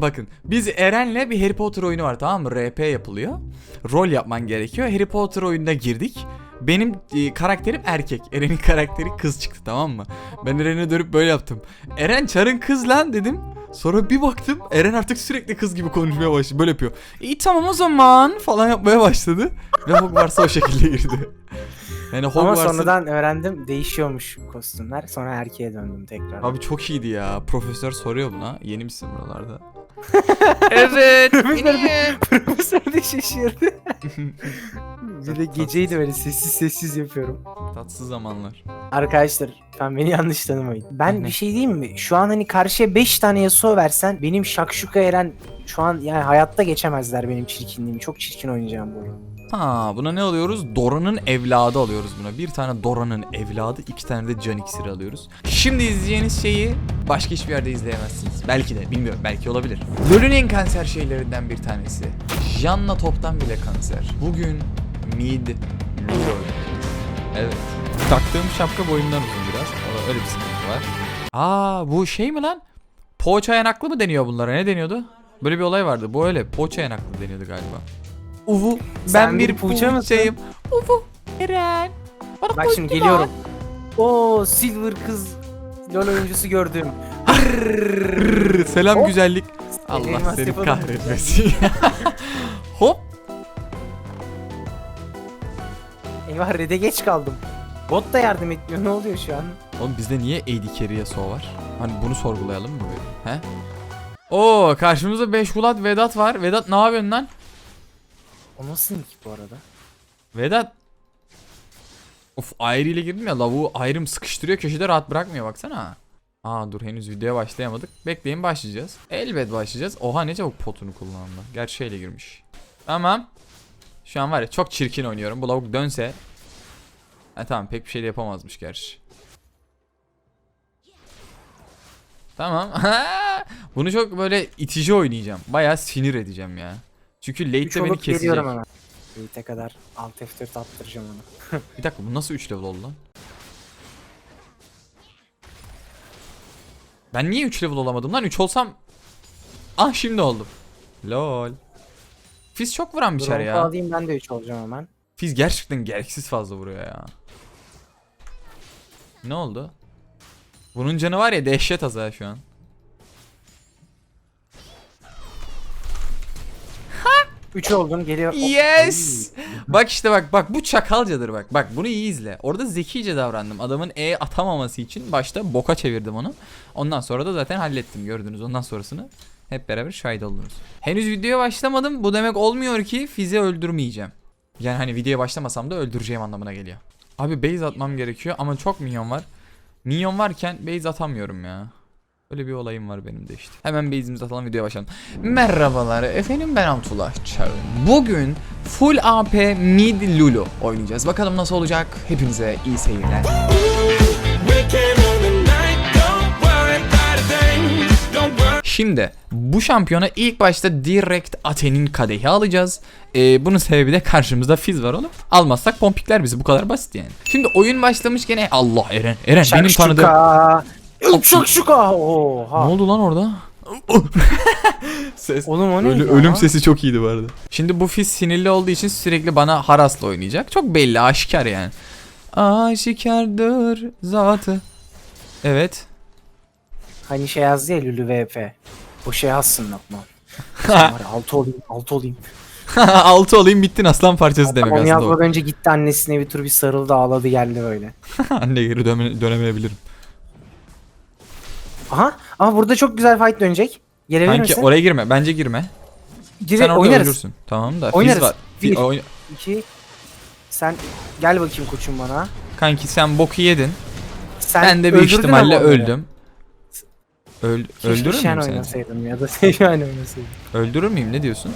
Bakın biz Eren'le bir Harry Potter oyunu var tamam mı? RP yapılıyor. Rol yapman gerekiyor. Harry Potter oyununa girdik. Benim e, karakterim erkek. Eren'in karakteri kız çıktı tamam mı? Ben Eren'e dönüp böyle yaptım. Eren çarın kız lan dedim. Sonra bir baktım Eren artık sürekli kız gibi konuşmaya başladı. Böyle yapıyor. İyi tamam o zaman falan yapmaya başladı. Ve Hogwarts'a o şekilde girdi. Yani Ama Hogwarts'ın... sonradan öğrendim değişiyormuş kostümler. Sonra erkeğe döndüm tekrar. Abi çok iyiydi ya. Profesör soruyor buna. Yeni misin buralarda? evet. Profesör de şaşırdı. bir de geceydi böyle sessiz sessiz yapıyorum. Tatsız zamanlar. Arkadaşlar ben beni yanlış tanımayın. Ben bir şey diyeyim mi? Şu an hani karşıya 5 tane Yasuo versen benim Şakşuka Eren şu an yani hayatta geçemezler benim çirkinliğimi. Çok çirkin oynayacağım bu oyunu. Ha buna ne alıyoruz? Dora'nın evladı alıyoruz buna. Bir tane Dora'nın evladı, iki tane de can iksiri alıyoruz. Şimdi izleyeceğiniz şeyi başka hiçbir yerde izleyemezsiniz. Belki de bilmiyorum belki olabilir. LoL'ün en kanser şeylerinden bir tanesi. Janna toptan bile kanser. Bugün mid LoL. Evet. Taktığım şapka boyundan uzun biraz. O- Öyle bir sıkıntı var. Aa bu şey mi lan? Poğaça yanaklı mı deniyor bunlara? Ne deniyordu? Böyle bir olay vardı. Bu öyle. Poğaça yanaklı deniyordu galiba. Uvu. Ben Sen bir poğaça mısın? Uvu. Eren. Bana Bak şimdi geliyorum. O Silver kız LoL oyuncusu gördüm. Selam Hop. güzellik. Allah seni kahretmesin. Hop. Eyvah red'e geç kaldım. Bot da yardım etmiyor. Ne oluyor şu an? Oğlum bizde niye AD carry Yasuo var? Hani bunu sorgulayalım mı böyle? He? Oo karşımızda 5 Gulat Vedat var. Vedat ne yapıyorsun lan? O nasıl nick bu arada? Vedat. Of ayrı ile girdim ya lavuğu ayrım sıkıştırıyor köşede rahat bırakmıyor baksana. Aa dur henüz videoya başlayamadık. Bekleyin başlayacağız. Elbet başlayacağız. Oha ne çabuk potunu kullandı. Gerçi şeyle girmiş. Tamam. Şu an var ya çok çirkin oynuyorum. Bu lavuk dönse. Ha tamam pek bir şey de yapamazmış gerçi. Tamam. Bunu çok böyle itici oynayacağım. Bayağı sinir edeceğim ya. Çünkü 3 late'de beni kesecek. hemen. Yiğit'e kadar alt F4 attıracağım onu. Bir dakika bu nasıl 3 level oldu lan? Ben niye 3 level olamadım lan? 3 olsam... Ah şimdi oldum. Lol. Fiz çok vuran bir Bronco ya. alayım ben de 3 olacağım hemen. Fiz gerçekten gereksiz fazla vuruyor ya. Ne oldu? Bunun canı var ya dehşet az ha şu an. 3 oldum geliyor. Hop. Yes. Bak işte bak bak bu çakalcadır bak. Bak bunu iyi izle. Orada zekice davrandım. Adamın E atamaması için başta boka çevirdim onu. Ondan sonra da zaten hallettim gördünüz. Ondan sonrasını hep beraber şahit oldunuz. Henüz videoya başlamadım. Bu demek olmuyor ki Fiz'i öldürmeyeceğim. Yani hani videoya başlamasam da öldüreceğim anlamına geliyor. Abi base atmam gerekiyor ama çok minyon var. Minyon varken base atamıyorum ya. Öyle bir olayım var benim de işte. Hemen base'imizi atalım videoya başlayalım. Merhabalar efendim ben Abdullah Çağın. Bugün full AP mid Lulu oynayacağız. Bakalım nasıl olacak. Hepinize iyi seyirler. Şimdi bu şampiyona ilk başta direkt Aten'in kadehi alacağız. Ee, bunun sebebi de karşımızda Fizz var oğlum. Almazsak pompikler bizi bu kadar basit yani. Şimdi oyun başlamış gene Allah Eren. Eren benim tanıdığım. Yok şakşuka. Oha. Ne oldu lan orada? Ses. Oğlum o Ölü- ya? ölüm sesi çok iyiydi bu arada. Şimdi bu Fizz sinirli olduğu için sürekli bana harasla oynayacak. Çok belli aşikar yani. Aşikardır zatı. Evet. Hani şey yazdı ya Lulu VP. O şey yazsın Lokman. Sen var ya, altı olayım, altı olayım. Altı olayım bittin aslan parçası demek Onu aslında o. yazmadan önce gitti annesine bir tur bir sarıldı ağladı geldi böyle. Anne geri döne- dönemeyebilirim. Aha ama burada çok güzel fight dönecek. Gelebilir Kanki misin? oraya girme. Bence girme. Gire, Sen orada oynarız. ölürsün. Tamam da Oynarız. Fizz var. Fi- Bir. oyn- İki. Sen gel bakayım koçum bana. Kanki sen boku yedin. Sen ben de büyük öldürdün ihtimalle onları. öldüm. Öl Keşke öldürür Shen müyüm seni? oynasaydım ya da Shen oynasaydım. Öldürür müyüm ne diyorsun?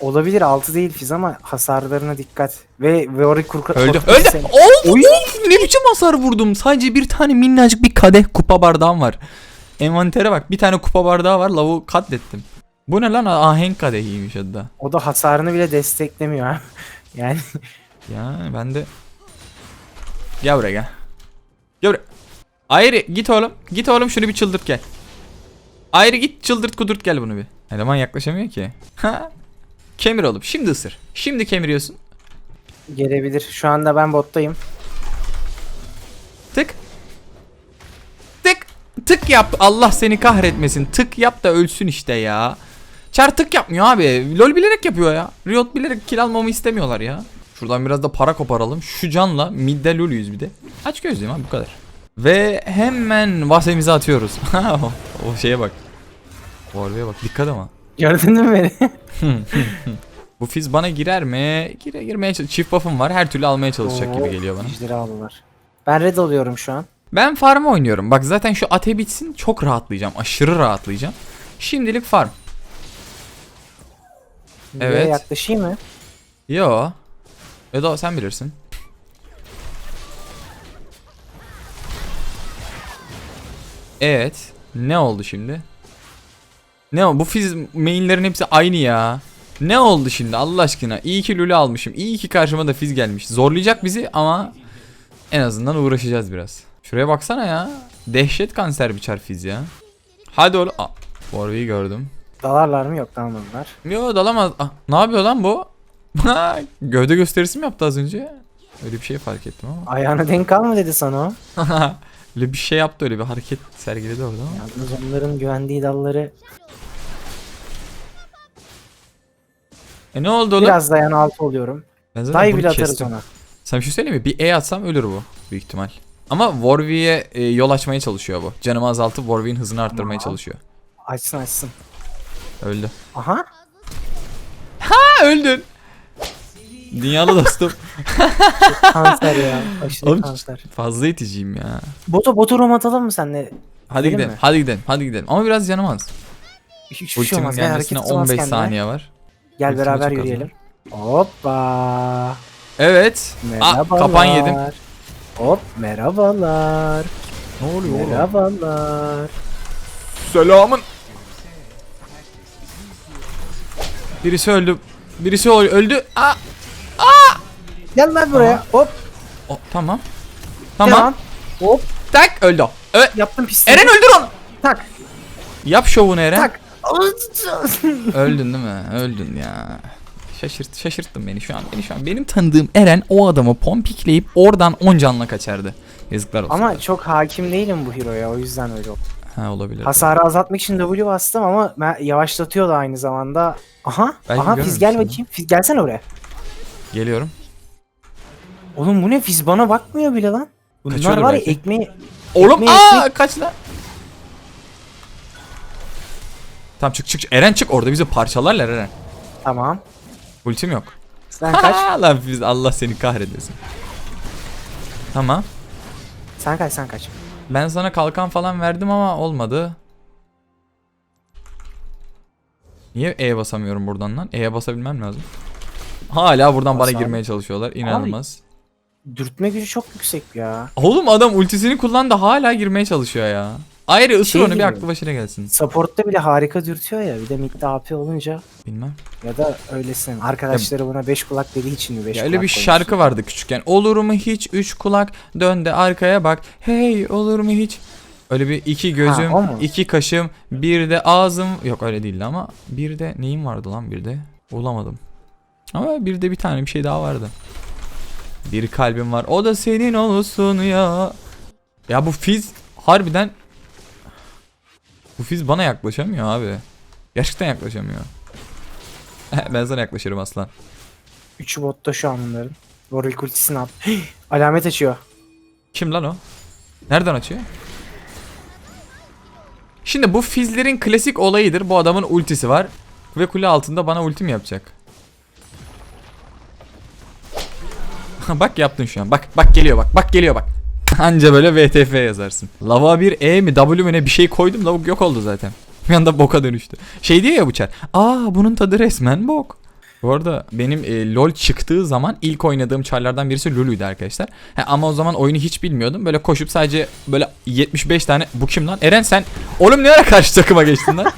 Olabilir altı değil Fiz ama hasarlarına dikkat. Ve ve orayı kurka... Öldü. Öldü. Of, Oy. ne biçim hasar vurdum. Sadece bir tane minnacık bir kadeh kupa bardağım var. envantere bak. Bir tane kupa bardağı var. Lavu katlettim. Bu ne lan? Ahenk kadehiymiş adı da. O da hasarını bile desteklemiyor ha. Yani Ya ben de... Gel buraya gel. Gel buraya. Ayrı git oğlum. Git oğlum şunu bir çıldırt gel. Ayrı git çıldırt kudurt gel bunu bir. Eleman yaklaşamıyor ki. Ha. Kemir oğlum. Şimdi ısır. Şimdi kemiriyorsun. gelebilir. Şu anda ben bottayım. Tık. Tık. Tık yap. Allah seni kahretmesin. Tık yap da ölsün işte ya. Çar tık yapmıyor abi. LoL bilerek yapıyor ya. Riot bilerek kill almamı istemiyorlar ya. Şuradan biraz da para koparalım. Şu canla midde luluyuz bir de. Aç gözlüyüm abi bu kadar. Ve hemen vasemizi atıyoruz. o, o şeye bak. O arabaya bak dikkat ama. Gördün mü beni? Bu fiz bana girer mi? Gire girmeye çalış- Çift buff'ım var. Her türlü almaya çalışacak gibi Oo, geliyor bana. Ejderi aldılar. Ben red alıyorum şu an. Ben farm oynuyorum. Bak zaten şu ate bitsin çok rahatlayacağım. Aşırı rahatlayacağım. Şimdilik farm. Buraya Evet. yaklaşayım mı? Yo. Ya da sen bilirsin. Evet. Ne oldu şimdi? Ne o? Bu fiz mainlerin hepsi aynı ya. Ne oldu şimdi Allah aşkına? İyi ki lülü almışım. İyi ki karşıma da fiz gelmiş. Zorlayacak bizi ama en azından uğraşacağız biraz. Şuraya baksana ya. Dehşet kanser biçer fiz ya. Hadi oğlum. Aa, Warwick'i gördüm. Dalarlar mı? Yok dalmadılar. Yo dalamaz. Ah, ne yapıyor lan bu? Gövde gösterisi mi yaptı az önce? Öyle bir şey fark ettim ama. Ayağına denk alma dedi sana o. öyle bir şey yaptı öyle bir hareket sergiledi orada ama. Yalnız onların güvendiği dalları E ne oldu oğlum? biraz dayan altı oluyorum. ben zaten Dive bunu bile atarız kestim. ona. Sana bir şey söyleyeyim mi? Bir E atsam ölür bu büyük ihtimal. Ama Warwick'e e, yol açmaya çalışıyor bu. Canımı azaltıp Warwick'in hızını arttırmaya çalışıyor. Açsın açsın. Öldü. Aha. Ha öldün. Dünyalı dostum. Kanser ya. Aşırı Oğlum, kanser. Fazla iticiyim ya. Botu botu rom atalım mı senle? Hadi Gidelim gidelim. mi? Hadi gidelim. Hadi gidelim. Ama biraz canım az. Hiçbir şey Ultimin olmaz. Gelmesine hareket kılmaz 15 kendine. saniye var. Gel Ultime beraber çok az yürüyelim. Hoppa. Evet. Aa, Merhabalar. kapan yedim. Hop merhabalar. Ne oluyor Merhabalar. Selamın. Birisi öldü. Birisi öl- öldü. Aa, Gel lan buraya. Hop. o, tamam. Tamam. Tamam. Hop. Tak öldü. o. Evet. Yaptım pisliği. Eren öldür onu. Tak. Yap şovunu Eren. Tak. Öldün değil mi? Öldün ya. Şaşırt, şaşırttın beni şu an. Beni şu an. Benim tanıdığım Eren o adamı pompikleyip oradan 10 canla kaçardı. Yazıklar olsun. Ama çok hakim değilim bu hero'ya o yüzden öyle oldu. ha olabilir. Hasarı azaltmak için W bastım ama ben yavaşlatıyor da aynı zamanda. Aha. Belki aha Fiz görmemişsin gel bakayım. Fiz gelsene oraya. Geliyorum. Oğlum bu ne? Fiz bana bakmıyor bile lan. Bunlar Kaçıyordur var ya belki. ekmeği Oğlum Ekmeği, aa ekmek. kaç lan. Tamam çık çık çık. Eren çık orada bizi parçalarlar Eren. Tamam. Ultim yok. Sen kaç. Ha, lan biz Allah seni kahretmesin. Tamam. sen kaç sen kaç. Ben sana kalkan falan verdim ama olmadı. Niye E'ye basamıyorum buradan lan? E'ye basabilmem lazım. Hala buradan bana Bas abi. girmeye çalışıyorlar. İnanılmaz. Dürtme gücü çok yüksek ya. Oğlum adam ultisini kullandı hala girmeye çalışıyor ya. Ayrı ısır Şey onu bir gibi. aklı başına gelsin. Support'ta bile harika dürtüyor ya. Bir de midde AP olunca Bilmem. ya da öylesine. Arkadaşları buna 5 kulak dediği için mi 5 Ya kulak öyle bir koymuş? şarkı vardı küçükken. Olur mu hiç üç kulak dön de arkaya bak. Hey olur mu hiç. Öyle bir iki gözüm, o mu? iki kaşım, bir de ağzım. Yok öyle değildi ama bir de neyim vardı lan bir de? Bulamadım. Ama bir de bir tane bir şey daha vardı. Bir kalbim var. O da senin olsun ya. Ya bu fiz harbiden bu fiz bana yaklaşamıyor abi. Gerçekten yaklaşamıyor. ben sana yaklaşırım aslan. Üçü botta şu an bunların. Warwick ultisini at. Alamet açıyor. Kim lan o? Nereden açıyor? Şimdi bu fizlerin klasik olayıdır. Bu adamın ultisi var. Ve kule altında bana ultim yapacak. bak yaptın şu an. Bak bak geliyor bak. Bak geliyor bak. Anca böyle VTF yazarsın. Lava bir E mi W mi ne bir şey koydum lavuk yok oldu zaten. Bir anda boka dönüştü. Şey diyor ya bu çar. Aa bunun tadı resmen bok. Bu arada benim e, LoL çıktığı zaman ilk oynadığım çarlardan birisi Lulu'ydu arkadaşlar. He, ama o zaman oyunu hiç bilmiyordum. Böyle koşup sadece böyle 75 tane bu kim lan? Eren sen oğlum ne ara karşı takıma geçtin lan?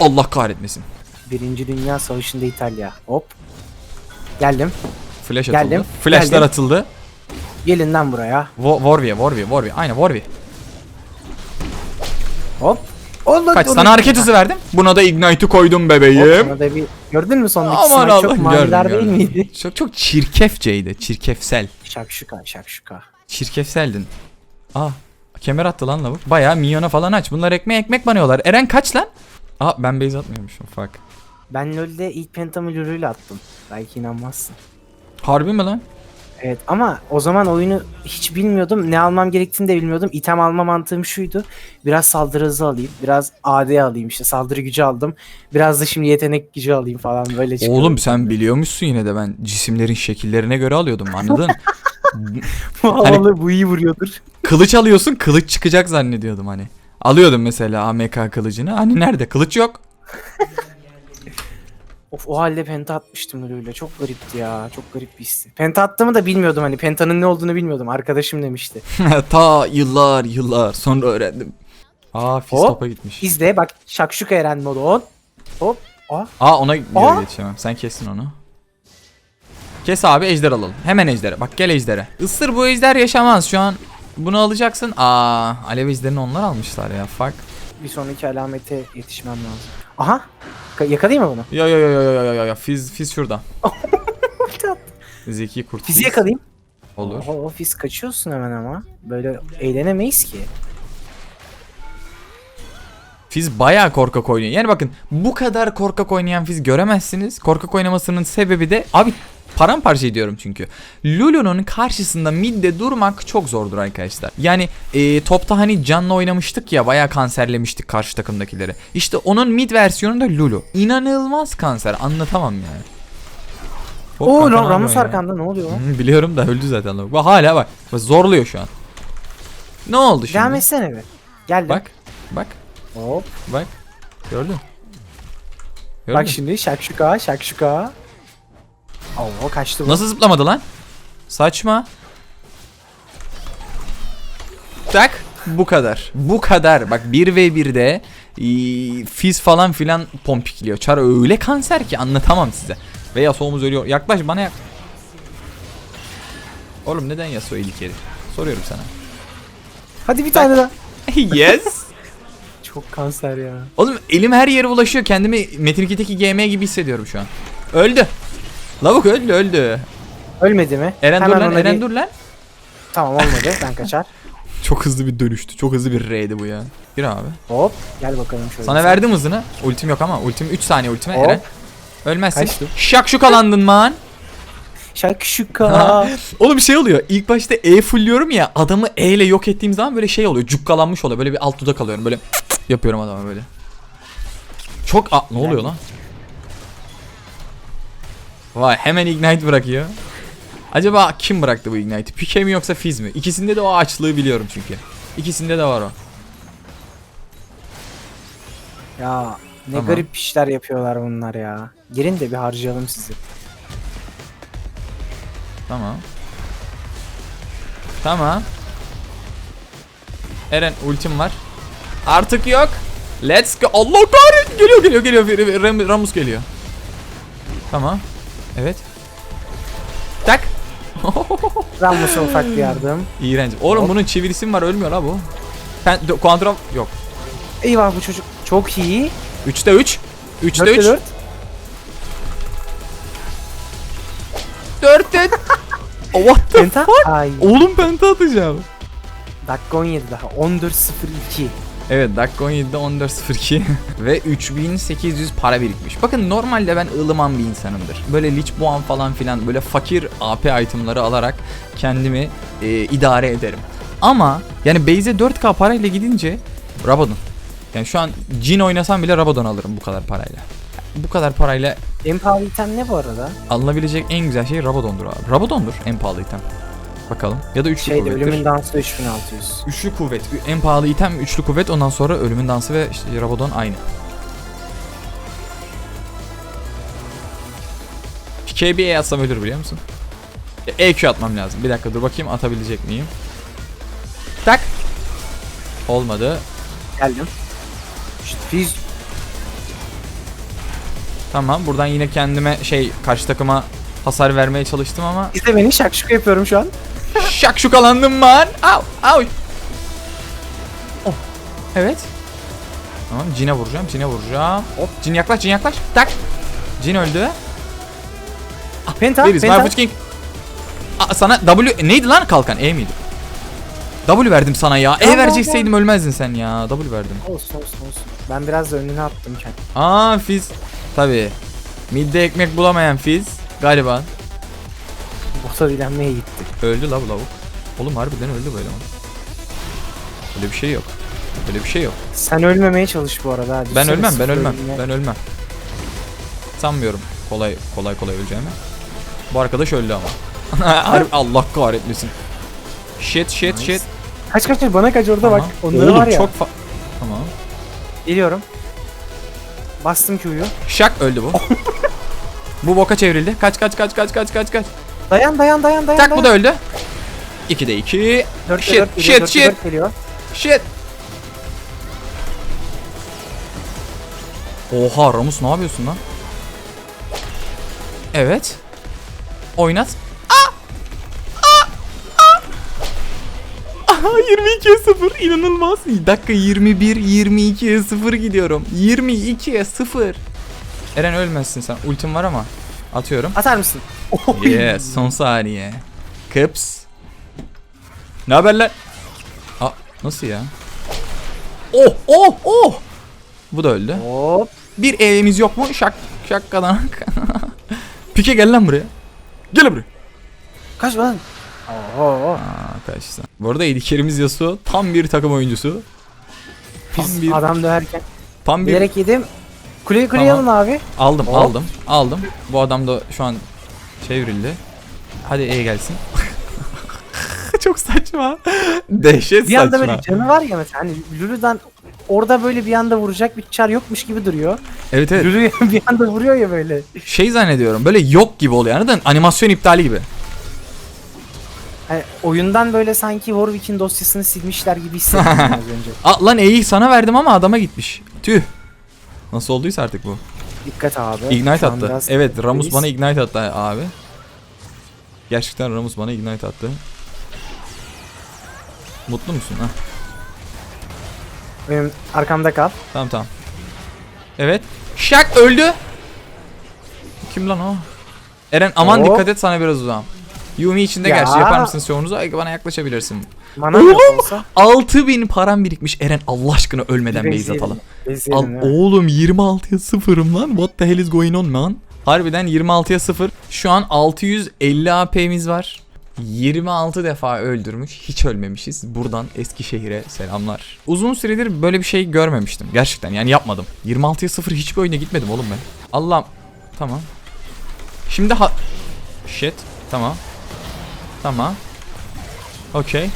Allah kahretmesin. Birinci Dünya Savaşı'nda İtalya. Hop. Geldim. Flash atıldı. Geldim, Flashlar geldim. atıldı. Gelin lan buraya. Wo- Warwick'e, Warwick'e, Warwick'e. Aynen Warwick. Hop. Allah Kaç sana hareket hızı verdim. Buna da Ignite'ı koydum bebeğim. Da bir... Gördün mü sondaki Aman Allah çok gördüm, değil miydi? Çok çok çirkefceydi. Çirkefsel. Şakşuka şakşuka. Çirkefseldin. Aa kemer attı lan lavuk. Bayağı milyona falan aç. Bunlar ekmek ekmek banıyorlar. Eren kaç lan? Aa ben base atmıyormuşum fuck. Ben LoL'de ilk pentamı attım. Belki inanmazsın. Harbi mi lan? Evet ama o zaman oyunu hiç bilmiyordum. Ne almam gerektiğini de bilmiyordum. İtem alma mantığım şuydu. Biraz saldırı hızı alayım. Biraz AD alayım işte. Saldırı gücü aldım. Biraz da şimdi yetenek gücü alayım falan böyle çıkıyorum. Oğlum sen biliyormuşsun yine de ben cisimlerin şekillerine göre alıyordum anladın? bu havalı bu iyi vuruyordur. kılıç alıyorsun kılıç çıkacak zannediyordum hani. Alıyordum mesela AMK kılıcını. Hani nerede? Kılıç yok. Of o halde penta atmıştım Lulu'yla. Çok garipti ya. Çok garip bir histi. Penta attığımı da bilmiyordum hani. Penta'nın ne olduğunu bilmiyordum. Arkadaşım demişti. Ta yıllar yıllar sonra öğrendim. Aa Hop. topa gitmiş. İzle bak şakşuka Eren modu on. Hop. Aa. Aa ona Aa. geçemem. Sen kessin onu. Kes abi ejder alalım. Hemen ejdere. Bak gel ejdere. Isır bu ejder yaşamaz şu an. Bunu alacaksın. Aa alev ejderini onlar almışlar ya. Fuck. Bir sonraki alamete yetişmem lazım. Aha. Ka- Yakalayayım mı bunu? Yo yo yo yo yo yo yo. Fiz fiz şurada. Zeki kurt. Fizi yakalayayım. Olur. Oho, o fiz kaçıyorsun hemen ama. Böyle eğlenemeyiz ki. Fiz bayağı korkak oynuyor. Yani bakın bu kadar korkak oynayan Fiz göremezsiniz. Korkak oynamasının sebebi de abi paramparça ediyorum çünkü. Lulu'nun karşısında midde durmak çok zordur arkadaşlar. Yani e, topta hani canla oynamıştık ya bayağı kanserlemiştik karşı takımdakileri. İşte onun mid versiyonu da Lulu. İnanılmaz kanser anlatamam yani. Hop, Oo Ra- Ramus arkanda ne oluyor? lan? Hı, biliyorum da öldü zaten. Bak hala bak. Bak zorluyor şu an. Ne oldu şimdi? Devam etsene bir. Geldim. Bak. Bak. Hop. Bak. Gördün. Gördün. Bak şimdi şakşuka şakşuka. Oo kaçtı bu. Nasıl zıplamadı lan? Saçma. Tak. Bu kadar. Bu kadar. Bak 1v1'de ee, Fizz falan filan pompikliyor. Çar öyle kanser ki anlatamam size. Ve Yasuo'muz ölüyor. Yaklaş bana yak. Oğlum neden Yasuo ilk yeri? Soruyorum sana. Hadi bir tane daha. yes. Çok kanser ya. Oğlum elim her yere ulaşıyor. Kendimi Metin 2'deki GM gibi hissediyorum şu an. Öldü. Lavuk öldü öldü. Ölmedi mi? Eren Hemen dur lan ona Eren bir- dur lan. Tamam olmadı ben kaçar. Çok hızlı bir dönüştü. Çok hızlı bir R'di bu ya. Gir abi. Hop gel bakalım şöyle. Sana verdim hızını. Ultim yok ama. Ultim 3 saniye ultime Hop. Eren. Ölmezsin. Kaçtı? Şak şu kalandın man. Şakşuka. Oğlum bir şey oluyor. İlk başta E fullüyorum ya. Adamı E ile yok ettiğim zaman böyle şey oluyor. Cukkalanmış oluyor. Böyle bir alt dudak alıyorum. Böyle yapıyorum adama böyle. Çok... Aa, ne oluyor lan? Vay hemen ignite bırakıyor. Acaba kim bıraktı bu ignite'i? Pike mi yoksa Fizz mi? İkisinde de o açlığı biliyorum çünkü. İkisinde de var o. ya ne Tamam. garip işler yapıyorlar bunlar ya. Girin de bir harcayalım sizi. Tamam. Tamam. Eren ultim var. Artık yok. Let's go. Allah kahretsin. Geliyor geliyor geliyor. Ram- Ramus geliyor. Tamam. Evet. Tak. Ramus'a ufak bir yardım. İğrenç. Oğlum bunun çevirisi mi var? Ölmüyor la bu. Ben kontrol yok. Eyvah bu çocuk çok iyi. 3'te 3. 3'te 4'te 3. 4. 4'te Oh, What the Penta. fuck? Ay. Oğlum penta atacağım. Dakika 17 daha. 14.02. Evet dakika 17'de 14.02 ve 3800 para birikmiş. Bakın normalde ben ılıman bir insanımdır. Böyle Lich Boğan falan filan böyle fakir AP itemları alarak kendimi e, idare ederim. Ama yani base'e 4k parayla gidince Rabadon. Yani şu an Jin oynasam bile Rabadon alırım bu kadar parayla. Bu kadar parayla En pahalı item ne bu arada? alınabilecek en güzel şey Rabadon'dur abi. Rabadon'dur en pahalı item. Bakalım. Ya da üçlü Şeyde kuvvettir. ölümün dansı 3600. Üçlü kuvvet. En pahalı item üçlü kuvvet. Ondan sonra ölümün dansı ve işte Rabadon aynı. Şeye bir E atsam ölür biliyor musun? EQ atmam lazım. Bir dakika dur bakayım atabilecek miyim? Tak. Olmadı. Geldim. İşte biz Tamam buradan yine kendime şey karşı takıma hasar vermeye çalıştım ama izle beni şakşuka yapıyorum şu an. Şakşukalandım man. Au au. Oh. Evet. Tamam Cin'e vuracağım. Cin'e vuracağım. Hop. Cin yaklaş. Cin yaklaş. Tak. Cin öldü. Penta, Where is my penta. King? Aa, sana W neydi lan kalkan? E miydi? W verdim sana ya. E verecekseydim ölmezdin sen ya. W verdim. Olsun olsun olsun. Ben biraz da önüne attım kendimi. Aa Fizz. Tabi. Midde ekmek bulamayan Fizz. Galiba. Bota dilenmeye gitti. Öldü la bu lavuk. Oğlum harbiden öldü böyle ama. Öyle bir şey yok. Öyle bir şey yok. Sen ölmemeye çalış bu arada. hadi. Ben ölmem, ben ölmem. ölme. Ben ölmem. Sanmıyorum kolay kolay kolay öleceğimi. Bu arkadaş öldü ama. Allah kahretmesin. Shit shit Nice. shit. Kaç kaç kaç bana kaç orada bak. Tamam. Onları Oğlum var ya. çok fa- Tamam. Geliyorum. Bastım Q'yu. Şak öldü bu. bu boka çevrildi. Kaç kaç kaç kaç kaç kaç kaç. Dayan dayan dayan dayan. Tak bu da öldü. 2'de 2. Dört Shit, dört geliyor, shit, dört shit. dört geliyor. Shit. Oha Ramus ne yapıyorsun lan? Evet. Oynat. Aa! Aa! Aa! Aha 22'ye 0 inanılmaz. Dakika 21 22'ye 0 gidiyorum. 22'ye 0. Eren ölmezsin sen. Ultim var ama atıyorum. Atar mısın? Yes, son saniye. Kıps. Ne haber lan? Aa, nasıl ya? Oh, oh, oh! Bu da öldü. Hop. Bir evimiz yok mu? Şak, şakkadan. Pike gel lan buraya. Gel buraya. Kaç lan? Oo. Aa, kaçtı. Bu arada ediklerimiz Yasuo tam bir takım oyuncusu. Tam Biz bir, adam döverken tam bir. bilerek yedim. Kuleyi kuleye Tamam. alın abi. Aldım, Hop. aldım, aldım. Bu adam da şu an çevrildi. Hadi E gelsin. Çok saçma. Dehşet Bir anda saçma. böyle canı var ya mesela hani Lulu'dan orada böyle bir anda vuracak bir çar yokmuş gibi duruyor. Evet evet. Lulu'ya bir anda vuruyor ya böyle. Şey zannediyorum. Böyle yok gibi oluyor. Anladın? Animasyon iptali gibi. Hani oyundan böyle sanki Warwick'in dosyasını silmişler gibi hissettim az önce. Aa, lan E'yi sana verdim ama adama gitmiş. Tüh. Nasıl olduysa artık bu. Dikkat abi. Ignite attı. Evet Ramus bana ignite attı abi. Gerçekten Ramus bana ignite attı. Mutlu musun ha? Benim arkamda kal. Tamam tamam. Evet. Şak öldü. Kim lan o? Eren aman Hop. dikkat et sana biraz uzağım. Yumi içinde Ya. gerçi yapar mısın şovunuzu? Ay, Bana yaklaşabilirsin. Mana Oğlum! olsa. 6000 param birikmiş. Eren Allah aşkına ölmeden base atalım. Al, ya. oğlum 26'ya 0'ım lan. What the hell is going on man? Harbiden 26'ya 0. Şu an 650 AP'miz var. 26 defa öldürmüş. Hiç ölmemişiz. Buradan Eskişehir'e selamlar. Uzun süredir böyle bir şey görmemiştim. Gerçekten yani yapmadım. 26'ya 0 hiçbir oyuna gitmedim oğlum ben. Allah'ım. Tamam. Şimdi ha... Shit. Tamam. Tamam. Okey.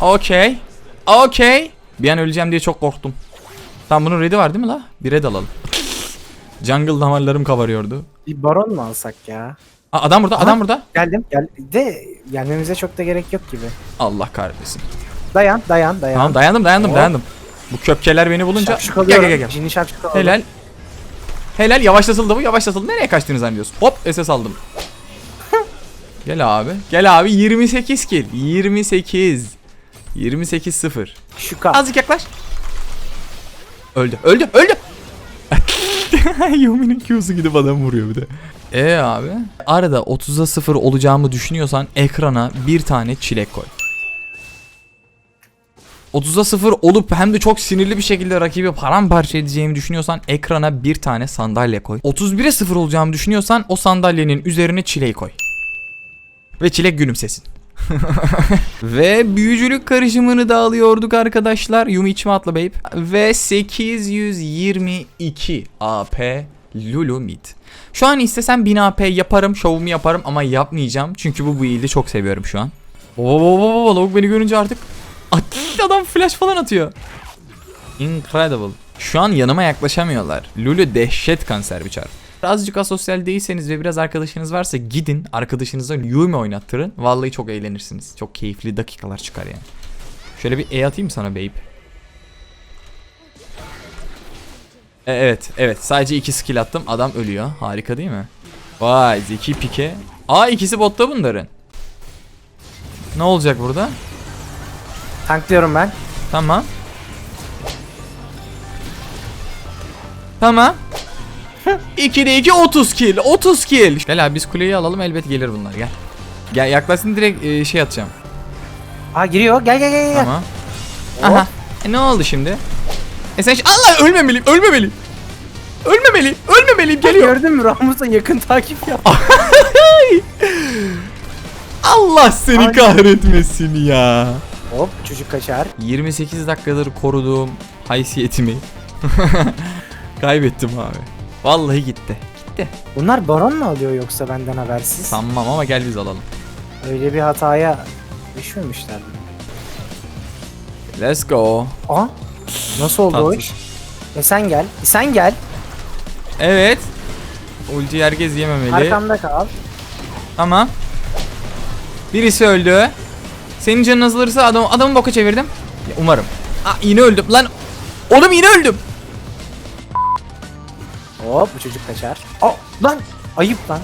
Okey. Okey. Bir an öleceğim diye çok korktum. Tamam bunun red'i var değil mi la? Bir red alalım. Jungle damarlarım kabarıyordu. Bir baron mu alsak ya? Aa, adam burada, adam burada. Geldim. Gel de gelmemize çok da gerek yok gibi. Allah kahretmesin. Dayan, dayan, dayan. Tamam dayandım, dayandım, Hop. dayandım. Bu köpkeler beni bulunca gel gel gel. gel. Cini. Helal. Helal yavaşlatıldı bu, yavaşlatıldı. Nereye kaçtığını zannediyorsun? Hop SS aldım. Gel abi. Gel abi 28 kill. 28. 28 0. Şu. Azıcık yaklaş. Öldü. Öldü. Öldü. Yumi'nin Q'su gidip adam vuruyor bir de. E abi. Arada 30'a 0 olacağımı düşünüyorsan ekrana bir tane çilek koy. 30'a 0 olup hem de çok sinirli bir şekilde rakibi paramparça edeceğimi düşünüyorsan ekrana bir tane sandalye koy. 31'e 0 olacağımı düşünüyorsan o sandalyenin üzerine çileği koy. Ve çilek gülümsesin. Ve büyücülük karışımını da alıyorduk arkadaşlar. Yumi içime atla babe. Ve 822 AP Lulu Mid. Şu an istesem 1000 AP yaparım, şovumu yaparım ama yapmayacağım. Çünkü bu build'i çok seviyorum şu an. Oo, lavuk beni görünce artık adam flash falan atıyor. Incredible. Şu an yanıma yaklaşamıyorlar. Lulu dehşet kanser bir çar. Birazcık asosyal değilseniz ve biraz arkadaşınız varsa gidin arkadaşınıza Yumi oynattırın. Vallahi çok eğlenirsiniz. Çok keyifli dakikalar çıkar yani. Şöyle bir E atayım sana babe. E, evet evet sadece iki skill attım adam ölüyor. Harika değil mi? Vay zeki pike. Aa ikisi botta bunların. Ne olacak burada? Tanklıyorum ben. Tamam. Tamam. 2'de 2 30 kill. 30 kill. Gel abi biz kuleyi alalım elbet gelir bunlar gel. Gel yaklaşsın direkt e, şey atacağım. Aa giriyor. Gel gel gel gel. Tamam. Aha. E ne oldu şimdi? E sen Allah ölmemeliyim ölmemeliyim. Ölmemeliyim ölmemeliyim geliyor. Gördün mü Ramus'a yakın takip yap. Allah seni Ay. kahretmesin ya. Hop çocuk kaçar. 28 dakikadır koruduğum haysiyetimi kaybettim abi. Vallahi gitti. Gitti. Bunlar baron mu alıyor yoksa benden habersiz? Sanmam ama gel biz alalım. Öyle bir hataya düşmemişler. Let's go. Aa nasıl oldu o iş? E sen gel. E sen gel. Evet. Ulti herkes yememeli. Arkamda kal. Tamam. Birisi öldü. Senin canın azalırsa adam, adamı boka çevirdim. Ya, umarım. Aa yine öldüm lan. Oğlum yine öldüm. Hop bu çocuk kaçar. Aa lan ayıp lan.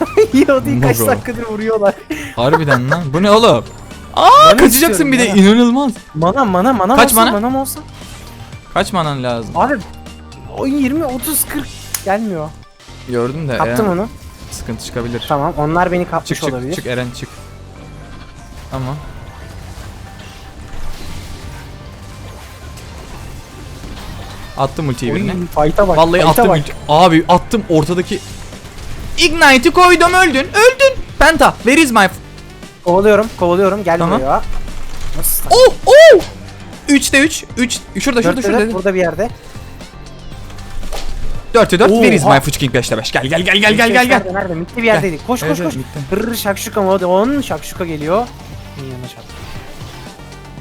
O değil kaç Mago. dakikadır vuruyorlar. Harbiden lan. Bu ne oğlum? Aa Mana kaçacaksın istiyorum, bir de mana. inanılmaz. Mana mana mana Kaç mana? Manam olsa. Kaç manan lazım? Abi oyun 20 30 40 gelmiyor. Gördüm de Kaptım Eren, onu. sıkıntı çıkabilir. Tamam onlar beni kapmış Çık çık olabilir. çık Eren çık. Tamam. Attım ultiyi birine. Fight'a bak. Vallahi fight'a attım bak. ulti. Abi attım ortadaki Ignite'i koydum öldün. Öldün. Penta. Where is my... Kovalıyorum kovalıyorum gel Tamam. buraya. Nasıl? Oh oh. 3'te 3. 3 şurada şurada Dörtte şurada. dört, burada bir yerde. 4'te 4. Where is Oha. my Fuch King 5'te 5. Gel gel gel gel gel gel gel. Nerede nerede? Mitte bir yerdeydik. Koş Evet, koş evet, koş. mitte. Hırr şakşuka mı? Hadi on şakşuka geliyor. Yanına çarptı.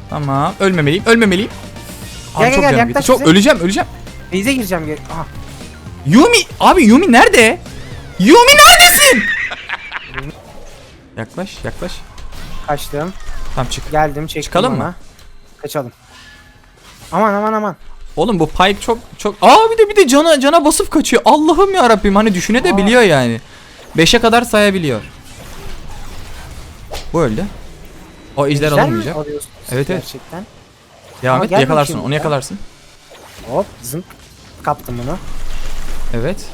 Tamam. Ölmemeliyim. Ölmemeliyim. Abi Gel, gel, çok gel, canım gitti. yaklaş Çok bize. öleceğim öleceğim. Beyze gireceğim geri. Aha. Yumi abi Yumi nerede? Yumi neredesin? yaklaş yaklaş. Kaçtım. Tamam çık. Geldim çektim Çıkalım ona. mı? Kaçalım. Aman aman aman. Oğlum bu Pyke çok çok Aa bir de bir de cana cana basıp kaçıyor. Allah'ım ya Rabbim hani düşüne de biliyor yani. 5'e kadar sayabiliyor. Bu öldü. O ejder Ejder mi Evet, evet. Gerçekten. Devam Ama et gel yakalarsın bakayım onu ya. yakalarsın. Hop zınk. Kaptım bunu. Evet.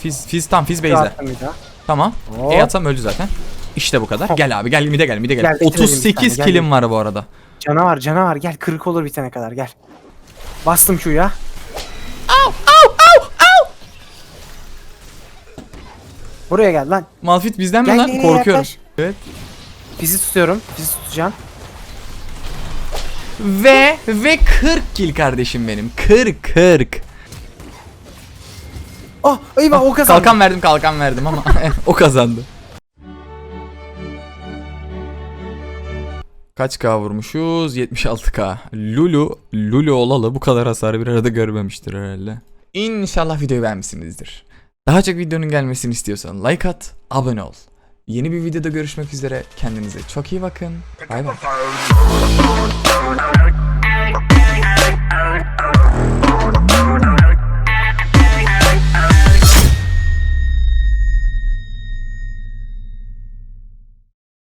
Fiz fiz tam fiz Bir base'le. attım bir daha. Tamam. Hop. E atsam öldü zaten. İşte bu kadar. Gel abi gel mide gel mide gel. Gel, bitirelim bir 38 tane, gel, kilim var bu arada. Canavar canavar gel kırık olur bitene kadar gel. Bastım şu ya. Buraya gel lan. Malfit bizden mi Gel, lan? gel, gel, Korkuyorum. yaklaş. Evet. Fizi tutuyorum. Fizi tutacağım. Ve ve 40 kill kardeşim benim. 40 40. Oh eyvah o kazandı. Kalkan verdim kalkan verdim ama o kazandı. Kaç K vurmuşuz? 76K. Lulu, Lulu olalı bu kadar hasarı bir arada görmemiştir herhalde. İnşallah videoyu beğenmişsinizdir. Daha çok videonun gelmesini istiyorsan like at, abone ol. Yeni bir videoda görüşmek üzere. Kendinize çok iyi bakın. Bay bay.